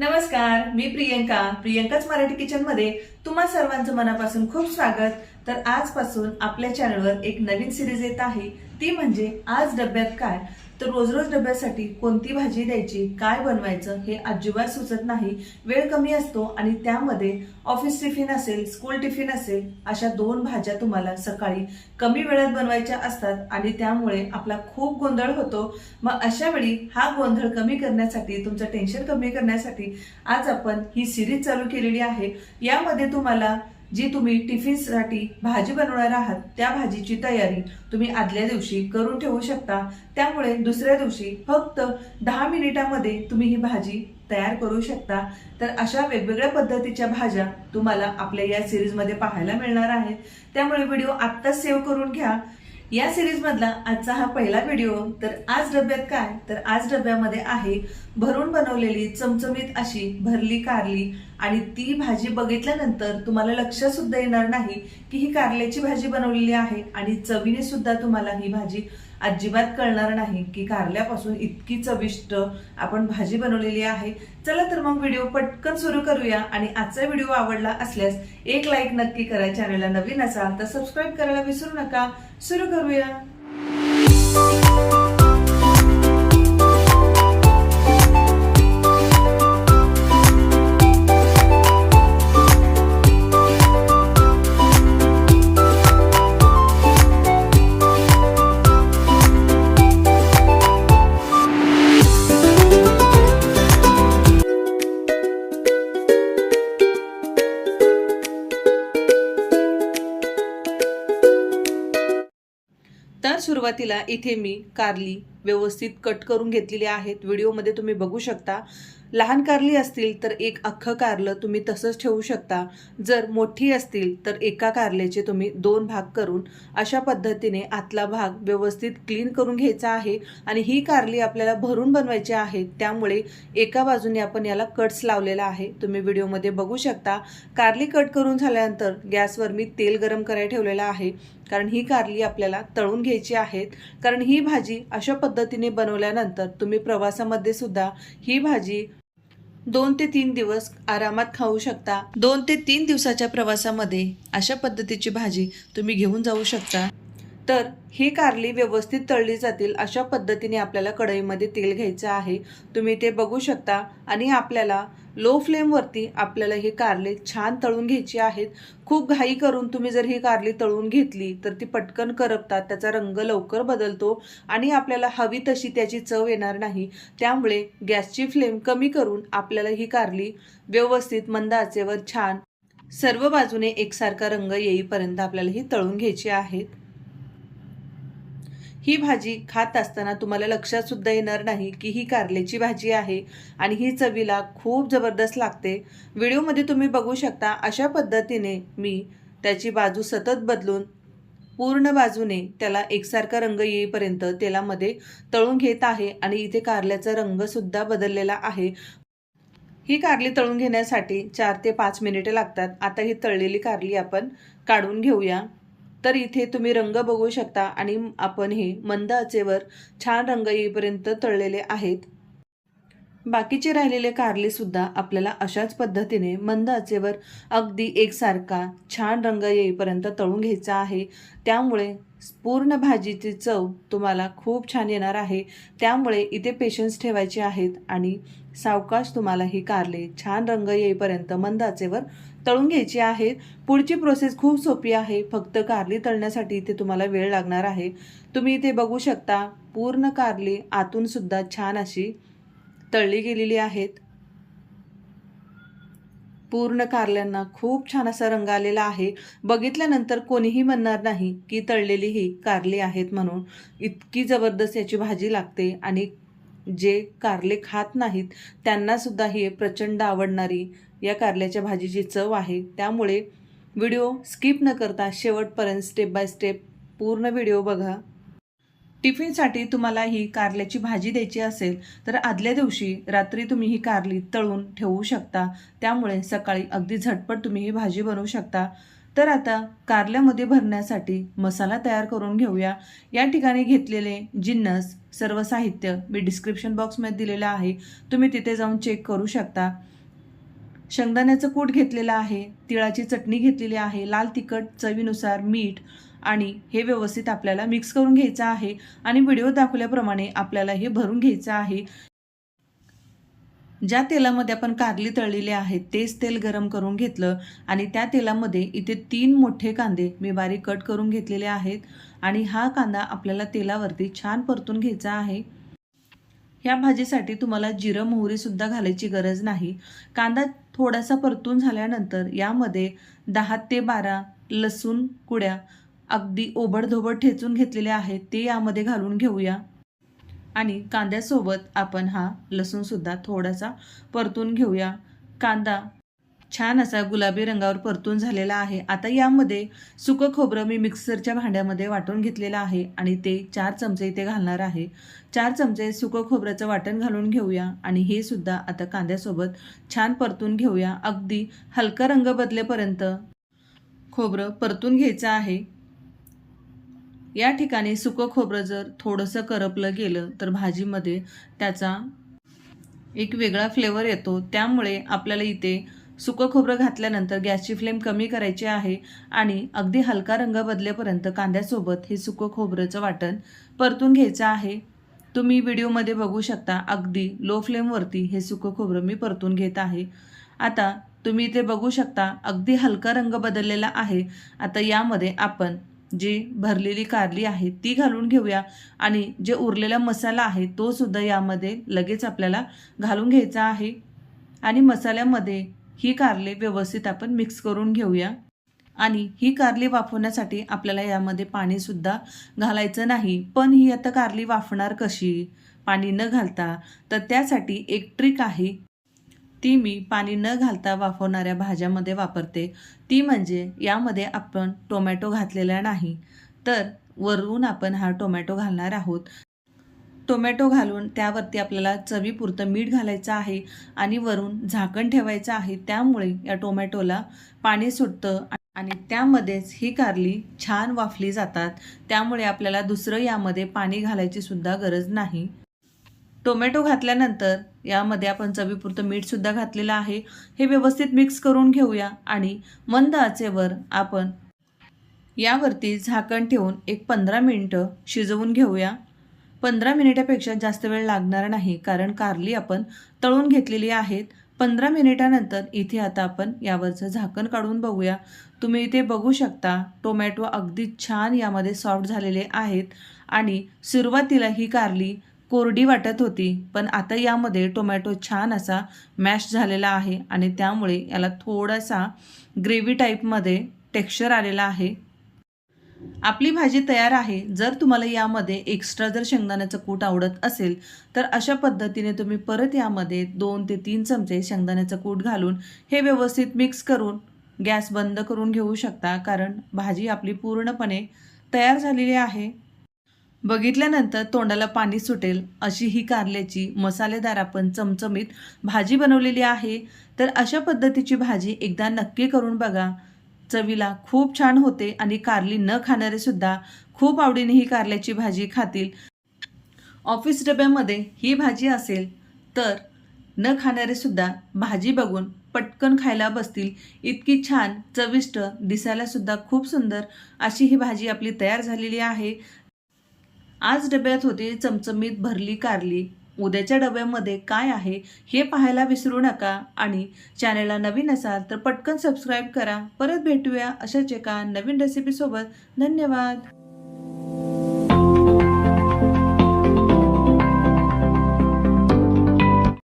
नमस्कार मी प्रियंका. प्रियंकाच मराठी किचनमध्ये तुम्हा सर्वांचं मनापासून खूप स्वागत. तर आजपासून आपल्या चॅनलवर एक नवीन सिरीज येत आहे. ती म्हणजे आज डब्यात काय? तर रोज रोज डब्यासाठी कोणती भाजी द्यायची काय बनवायचं हे अजिबात सुचत नाही. वेळ कमी असतो आणि त्यामध्ये ऑफिस टिफिन असेल स्कूल टिफिन असेल अशा दोन भाज्या तुम्हाला सकाळी कमी वेळात बनवायच्या असतात आणि त्यामुळे आपला खूप गोंधळ होतो. मग अशा वेळी हा गोंधळ कमी करण्यासाठी तुमचं टेन्शन कमी करण्यासाठी आज आपण ही सिरीज चालू केलेली आहे. यामध्ये तुम्हाला जी तुम्ही टिफिनसाठी भाजी बनवणार आहात त्या भाजीची तयारी तुम्ही आदल्या दिवशी करून ठेवू शकता. त्यामुळे दुसऱ्या दिवशी फक्त दहा मिनिटामध्ये तुम्ही ही भाजी तयार करू शकता. तर अशा वेगवेगळ्या पद्धतीच्या भाज्या तुम्हाला आपल्या या सिरीजमध्ये पाहायला मिळणार आहेत. त्यामुळे व्हिडिओ आत्ताच सेव्ह करून घ्या. या सिरीज मधला आजचा हा पहिला व्हिडिओ तर आज डब्यात काय? तर आज डब्यामध्ये आहे भरून बनवलेली चमचमीत अशी भरली कारली आणि ती भाजी बघितल्यानंतर तुम्हाला लक्षात सुद्धा येणार नाही की ही कारल्याची भाजी बनवलेली आहे आणि चवीने सुद्धा तुम्हाला ही भाजी अजिबात कळणार नाही की कारल्यापासून इतकी चविष्ट आपण भाजी बनवलेली आहे. चला तर मग व्हिडिओ पटकन सुरू करूया आणि आजचा व्हिडिओ आवडला असल्यास एक लाईक नक्की करा. चॅनलला नवीन असाल तर सबस्क्राईब करायला विसरू नका. सुरू करूया. सुरुवातीला इथे मी कारली व्यवस्थित कट करून घेतलेली आहेत. व्हिडिओमध्ये तुम्ही बघू शकता. लहान कारली असतील तर एक अख्खं कारलं तुम्ही तसंच ठेवू शकता. जर मोठी असतील तर एका कारल्याचे तुम्ही दोन भाग करून अशा पद्धतीने आतला भाग व्यवस्थित क्लीन करून घ्यायचा आहे आणि ही कारली आपल्याला भरून बनवायची आहे. त्यामुळे एका बाजूने आपण याला कट्स लावलेला आहे. तुम्ही व्हिडिओमध्ये बघू शकता. कारली कट करून झाल्यानंतर गॅसवर मी तेल गरम करायला ठेवलेलं आहे. कारण ही कारली आपल्याला तळून घ्यायची आहेत कारण ही भाजी अशा पद्धतीने बनवल्यानंतर तुम्ही प्रवासामध्ये सुद्धा ही भाजी दोन ते तीन दिवस आरामात खाऊ शकता. दोन ते तीन दिवसाच्या प्रवासामध्ये अशा पद्धतीची भाजी तुम्ही घेऊन जाऊ शकता. तर ही कारली व्यवस्थित तळली जातील अशा पद्धतीने आपल्याला कढईमध्ये तेल घ्यायचं आहे. तुम्ही ते बघू शकता. आणि आपल्याला लो फ्लेमवरती आपल्याला ही कारले छान तळून घ्यायची आहेत. खूप घाई करून तुम्ही जर ही कारली तळून घेतली तर ती पटकन करपतात त्याचा रंग लवकर बदलतो आणि आपल्याला हवी तशी त्याची चव येणार नाही. त्यामुळे गॅसची फ्लेम कमी करून आपल्याला ही कारली व्यवस्थित मंद आचेवर छान सर्व बाजूने एकसारखा रंग येईपर्यंत आपल्याला ही तळून घ्यायची आहेत. ही भाजी खात असताना तुम्हाला लक्षात सुद्धा येणार नाही की ही कारल्याची भाजी आहे आणि ही चवीला खूप जबरदस्त लागते. व्हिडिओमध्ये तुम्ही बघू शकता अशा पद्धतीने मी त्याची बाजू सतत बदलून पूर्ण बाजूने त्याला एकसारखा रंग येईपर्यंत तेलामध्ये तळून घेत आहे आणि इथे कारल्याचा रंगसुद्धा बदललेला आहे. ही कारली तळून घेण्यासाठी चार ते पाच मिनिटे लागतात. आता ही तळलेली कारली आपण काढून घेऊया. तर इथे तुम्ही रंग बघू शकता आणि आपण हे मंद आचेवर छान रंग येईपर्यंत तळलेले आहेत. बाकीचे राहिलेले कारलेसुद्धा आपल्याला अशाच पद्धतीने मंद आचेवर अगदी एकसारखा छान रंग येईपर्यंत तळून घ्यायचा आहे. त्यामुळे पूर्ण भाजीची चव तुम्हाला खूप छान येणार आहे. त्यामुळे इथे पेशन्स ठेवायचे आहेत आणि सावकाश तुम्हाला ही कारले. छान रंग येईपर्यंत मंद आचेवर तळून घ्यायची आहेत. पुढची प्रोसेस खूप सोपी आहे. फक्त कारली तळण्यासाठी इथे तुम्हाला वेळ लागणार आहे. तुम्ही इथे बघू शकता पूर्ण कारली आतून सुद्धा छान अशी तळली गेलेली आहेत. पूर्ण कारल्यांना खूप छान असा रंग आलेला आहे. बघितल्यानंतर कोणीही म्हणणार नाही की तळलेली ही कारली आहेत म्हणून. इतकी जबरदस्त याची भाजी लागते आणि जे कारले खात नाहीत त्यांनासुद्धा ही प्रचंड आवडणारी या कारल्याच्या भाजीची चव आहे. त्यामुळे व्हिडिओ स्किप न करता शेवटपर्यंत स्टेप बाय स्टेप पूर्ण व्हिडिओ बघा. टिफिनसाठी तुम्हाला ही कारल्याची भाजी द्यायची असेल तर आदल्या दिवशी रात्री तुम्ही ही कारली तळून ठेवू शकता. त्यामुळे सकाळी अगदी झटपट तुम्ही ही भाजी बनवू शकता. तर आता कारल्यामध्ये भरण्यासाठी मसाला तयार करून घेऊया. या ठिकाणी घेतलेले जिन्नस सर्व साहित्य मी डिस्क्रिप्शन बॉक्समध्ये दिलेलं आहे. तुम्ही तिथे जाऊन चेक करू शकता. शेंगदाण्याचं कूट घेतलेलं आहे तिळाची चटणी घेतलेली आहे लाल तिखट चवीनुसार मीठ आणि हे व्यवस्थित आपल्याला मिक्स करून घ्यायचं आहे आणि व्हिडिओ दाखवल्याप्रमाणे आपल्याला हे भरून घ्यायचं आहे. ज्या तेलामध्ये आपण कारली तळलेली आहेत तेच तेल गरम करून घेतलं आणि त्या तेलामध्ये इथे तीन मोठे कांदे मी बारीक कट करून घेतलेले आहेत आणि हा कांदा आपल्याला तेलावरती छान परतून घ्यायचा आहे. ह्या भाजीसाठी तुम्हाला जिरं मोहरीसुद्धा घालायची गरज नाही. कांदा थोडासा परतून झाल्यानंतर यामध्ये दहा ते बारा लसूण कुड्या अगदी ओबडधोबड ठेचून घेतलेल्या आहेत ते यामध्ये घालून घेऊया. आणि कांद्यासोबत आपण हा लसूणसुद्धा थोडासा परतून घेऊया. कांदा छान असा गुलाबी रंगावर परतून झालेला आहे. आता यामध्ये सुकं खोबरं मी मिक्सरच्या भांड्यामध्ये वाटून घेतलेलं आहे आणि ते चार चमचे इथे घालणार आहे. चार चमचे सुकं खोबऱ्याचं वाटण घालून घेऊया आणि हे सुद्धा आता कांद्यासोबत छान परतून घेऊया. अगदी हलका रंग बदलेपर्यंत खोबरं परतून घ्यायचं आहे. या ठिकाणी सुकं खोबरं जर थोडंसं करपलं गेलं तर भाजीमध्ये त्याचा एक वेगळा फ्लेवर येतो. त्यामुळे आपल्याला इथे सुकं खोबरं घातल्यानंतर गॅसची फ्लेम कमी करायची आहे आणि अगदी हलका रंग बदलेपर्यंत कांद्यासोबत हे सुकं खोबरंचं वाटण परतून घ्यायचं आहे. तुम्ही व्हिडिओमध्ये बघू शकता अगदी लो फ्लेमवरती हे सुकं खोबरं मी परतून घेत आहे. आता तुम्ही इथे बघू शकता अगदी हलका रंग बदललेला आहे. आता यामध्ये आपण जी भरलेली कारली आहे ती घालून घेऊया. आणि जे उरलेला मसाला आहे तो सुद्धा यामध्ये लगेच आपल्याला घालून घ्यायचा आहे. आणि मसाल्यामध्ये ही कारले व्यवस्थित आपण मिक्स करून घेऊया. आणि ही कारली वाफवण्यासाठी आपल्याला यामध्ये पाणीसुद्धा घालायचं नाही. पण ही आता कारली वाफणार कशी? पाणी न घालता. तर त्यासाठी एक ट्रिक आहे. ती मी पाणी न घालता वाफवणाऱ्या भाज्यामध्ये वापरते. ती म्हणजे यामध्ये आपण टोमॅटो घातलेला नाही तर वरून आपण हा टोमॅटो घालणार आहोत. टोमॅटो घालून त्यावरती आपल्याला चवीपुरतं मीठ घालायचं आहे आणि वरून झाकण ठेवायचं आहे. त्यामुळे या टोमॅटोला पाणी सुटतं आणि त्यामध्येच ही कारली छान वाफली जातात. त्यामुळे आपल्याला दुसरं यामध्ये पाणी घालायची सुद्धा गरज नाही. टोमॅटो घातल्यानंतर यामध्ये आपण चवीपुरतं मीठसुद्धा घातलेलं आहे. हे व्यवस्थित मिक्स करून घेऊया आणि मंद आचेवर आपण यावरती झाकण ठेवून एक पंधरा मिनटं शिजवून घेऊया. पंधरा मिनिटापेक्षा जास्त वेळ लागणार नाही कारण कारली आपण तळून घेतलेली आहेत. पंधरा मिनिटानंतर इथे आता आपण यावरचं झाकण काढून बघूया. तुम्ही इथे बघू शकता टोमॅटो अगदी छान यामध्ये सॉफ्ट झालेले आहेत आणि सुरुवातीला ही कारली कोरडी वाटत होती पण आता यामध्ये टोमॅटो छान असा मॅश झालेला आहे आणि त्यामुळे याला थोडासा ग्रेव्ही टाईपमध्ये टेक्स्चर आलेला आहे. आपली भाजी तयार आहे. जर तुम्हाला यामध्ये एक्स्ट्रा जर शेंगदाण्याचं कूट आवडत असेल तर अशा पद्धतीने तुम्ही परत यामध्ये दोन ते तीन चमचे शेंगदाण्याचं कूट घालून हे व्यवस्थित मिक्स करून गॅस बंद करून घेऊ शकता कारण भाजी आपली पूर्णपणे तयार झालेली आहे. बघितल्यानंतर तोंडाला पाणी सुटेल अशी ही कारल्याची मसालेदार आपण चमचमीत भाजी बनवलेली आहे. तर अशा पद्धतीची भाजी एकदा नक्की करून बघा. चवीला खूप छान होते आणि कारली न खाणारे सुद्धा खूप आवडीने ही कारल्याची भाजी खातील. ऑफिस डब्यामध्ये ही भाजी असेल तर न खाणारे सुद्धा भाजी बघून पटकन खायला बसतील. इतकी छान चविष्ट दिसायला सुद्धा खूप सुंदर अशी ही भाजी आपली तयार झालेली आहे. आज डब्यात होती चमचमीत भरली कारली. उद्याच्या डब्यामध्ये काय आहे हे पाहायला विसरू नका आणि चॅनलला नवीन असाल तर पटकन सबस्क्राईब करा. परत भेटूया अशाच एका नवीन रेसिपीसोबत धन्यवाद.